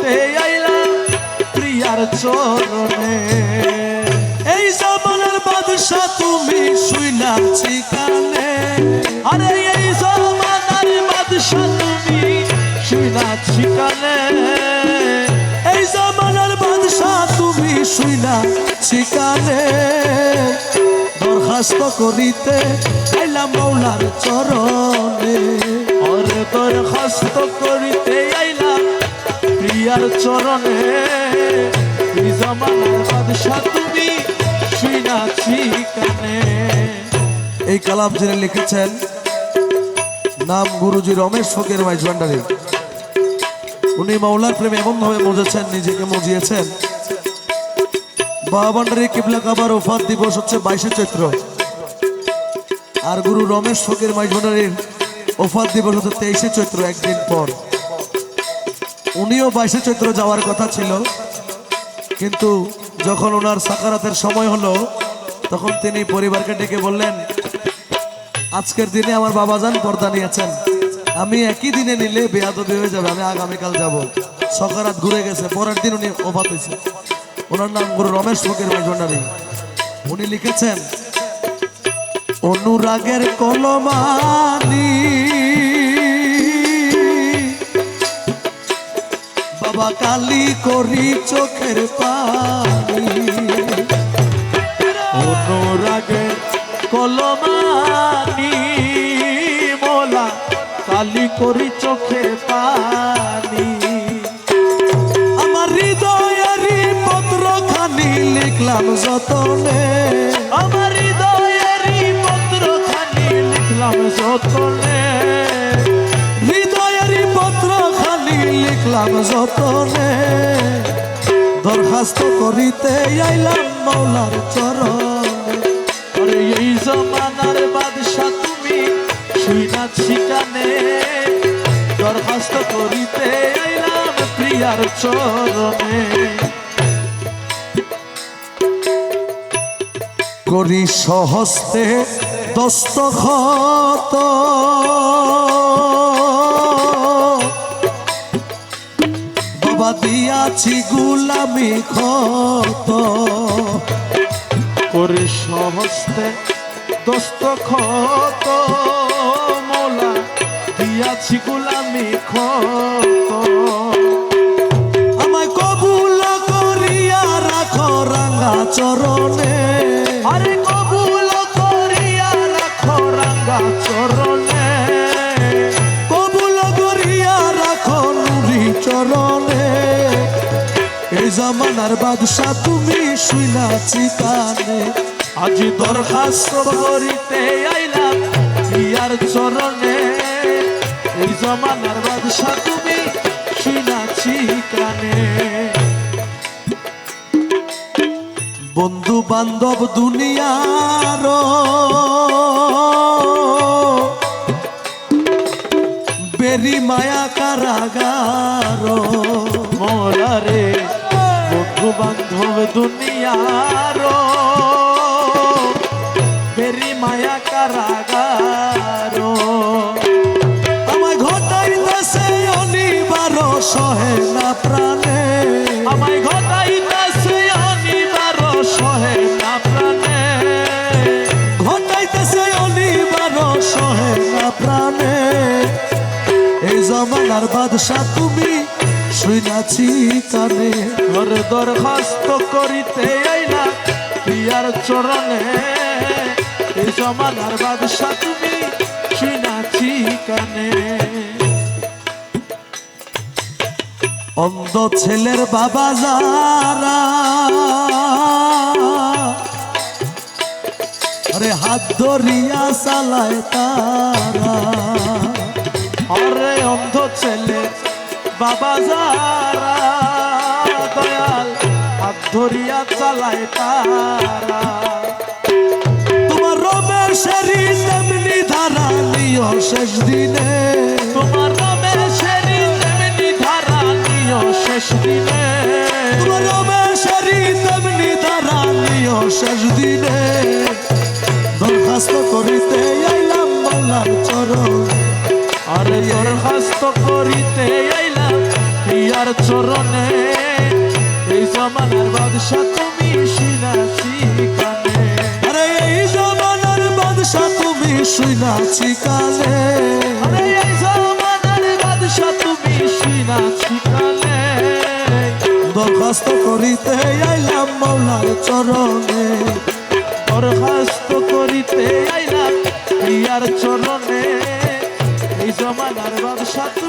করিতে আইলাম প্রিয়ার চরণে। এই জামানের বাদশা তুমি শুইলাছি কানে আরে এই জমানার বাদশা তুমি শুনাছি কানে এই জামানের বাদশা তুমি শুইলাছি কানে দরখাস্ত করিতে আইলাম মৌলার চরণে। ওরে দরখাস্ত করিতে আইলাম প্রিয়ার চরণে তুমি শুনাছি কানে। এই কালাম যিনি লিখেছেন, নাম গুরুজি রমেশ ফকির মাইজ ভান্ডারী। উনি মাওলার প্রেমে এমনভাবে মজেছেন, নিজেকে মজিয়েছেন। বাবা ভান্ডারী কিবলা কাবার ওফাত দিবস হচ্ছে বাইশে চৈত্র। আর গুরু রমেশ ফকির মাইজ ভান্ডারীর ওফাত দিবস হচ্ছে তেইশে চৈত্র, একদিন পর। উনিও বাইশে চৈত্র যাওয়ার কথা ছিল। কিন্তু যখন ওনার সাকারাতের সময় হলো, তখন তিনি পরিবারকে ডেকে বললেন, আজকের দিনে আমার বাবা যান পর্দা নিয়েছেন। আমি একই দিনে নিলে বেয়াদবি হয়ে যাবে, আমি আগামীকাল যাব। সকারাত ঘুরে গেছে, পরের দিন উনি ওফাত হয়েছে। ওনার নাম গুরু রমেশ ফকির মাইজন্ডারি উনি লিখেছেন, অনুরাগের কলমানি বাবা কালি করি চোখের পানি। অনুরাগে কলমানি মোলা, কালি করি চোখে পানি। আমার হৃদয়েরই পত্র খানি লিখলাম যতনে। আমার হৃদয়েরই পত্র খানি লিখলাম যতনে। খানি লিখলাম যতনে দরখাস্ত করিতে আইলাম মৌলার চরণে। এই জমানার বাদশা তুমি শুনাছি কানে দরখাস্ত করিতে আইলাম প্রিয়ার চরণে। করি সহস্তে দস্তখত। দিয়াছি গুলামি খত করে সহস্তে দোস্ত ক্ষত। মোলা, দিয়াছি গুলামি খত আমায় কবুল করিয়া রাখো রাঙা চরণে। জামানার বাদশা তুমি শুইলাছি কানে আজি দরখাস্ত করিতে আইলাম প্রিয়ার চরণে। এই জমানার বাদশা তুমি শুনাছি কানে বন্ধু বান্ধব দুনিয়ার বেরি মায়া কারাগার। মোরারে বন্ধু বান্ধব দুনিয়ার। বেরি মায়া কারাগার। আমায় ঘটাইতেছে অনিবার, সহে না প্রাণে। আমায় ঘটাইতেছে অনিবার, সহে না প্রাণে। ঘটাইতেছে অনিবার, সহে না প্রাণে। এই জমানার বাদশা তুমি শুইনাছি কানে, ঘর দরখাস্ত করিতে আইলা, প্রিয়ার চরণে। এই জমানার বাদশা তুমি শুনাছি কানে। অন্ধ ছেলের বাবা যারা, আরে হাত ধরিয়া চালায় তারা। অরে অন্ধ ছেলে বাবা যারা দয়াল হাত ধরিয়া চালায় তারা। তোমার রমেশেরই তেমনি ধারা নিয় শেষ দিনে। তোমার রমের সেরি তেমনি ধারা নিয় শেষ দিনে। তোমার রমেশেরই তেমনি ধারা নিয় শেষ দিনে। দরখাস্ত করিতে আইলাম মৌলার চরণ। আরে দরখাস্ত করিতে আইলাম ইয়ার চরণে। এই জমানার বাদশা তুমি শুনাছি কানে। আরে এই জমানার বাদশা তুমি শুনাছি কালে আরে এই জমানার বাদশা তুমি শুনাছি কানে। দরখাস্ত করিতে আইলাম মৌলার চরণে। ইয়ার চরণে